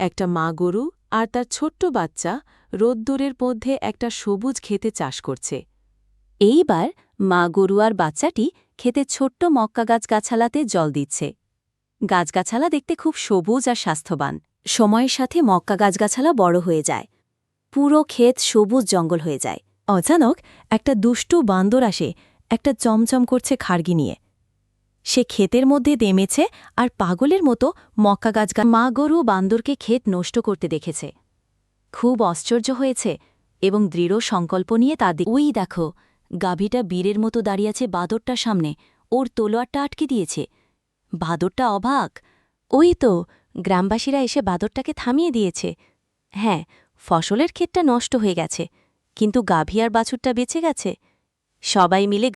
একটা মা গরু আর তার ছোট্ট বাচ্চা রোদ্দুরের মধ্যে একটা সবুজ খেতে চাষ করছে। এইবার মা গরু আর বাচ্চাটি খেতে ছোট্ট মক্কা গাছ গাছালাতে জল দিচ্ছে। গাছগাছালা দেখতে খুব সবুজ আর স্বাস্থ্যবান। সময়ের সাথে মক্কা গাছগাছালা বড় হয়ে যায়। পুরো ক্ষেত সবুজ জঙ্গল হয়ে যায়। অচানক একটা দুষ্টু বান্দর আসে, একটা চমচম করছে খাড়গি নিয়ে। সে ক্ষেতের মধ্যে দেমেছে আর পাগলের মতো মক্কা গাছ মা গরু বান্দরকে ক্ষেত নষ্ট করতে দেখেছে। খুব আশ্চর্য হয়েছে এবং দৃঢ় সংকল্প নিয়ে তা ওই দেখো, গাভীটা বীরের মতো দাঁড়িয়ে আছে বাদরটার সামনে। ওর তলোয়ারটা আটকে দিয়েছে। বাদরটা অবাক। ওই তো, গ্রামবাসীরা এসে বাদরটাকে থামিয়ে দিয়েছে। হ্যাঁ ফসলের ক্ষেতটা নষ্ট হয়ে গেছে, কিন্তু গাভী আর বাছুরটা বেঁচে গেছে। সবাই মিলে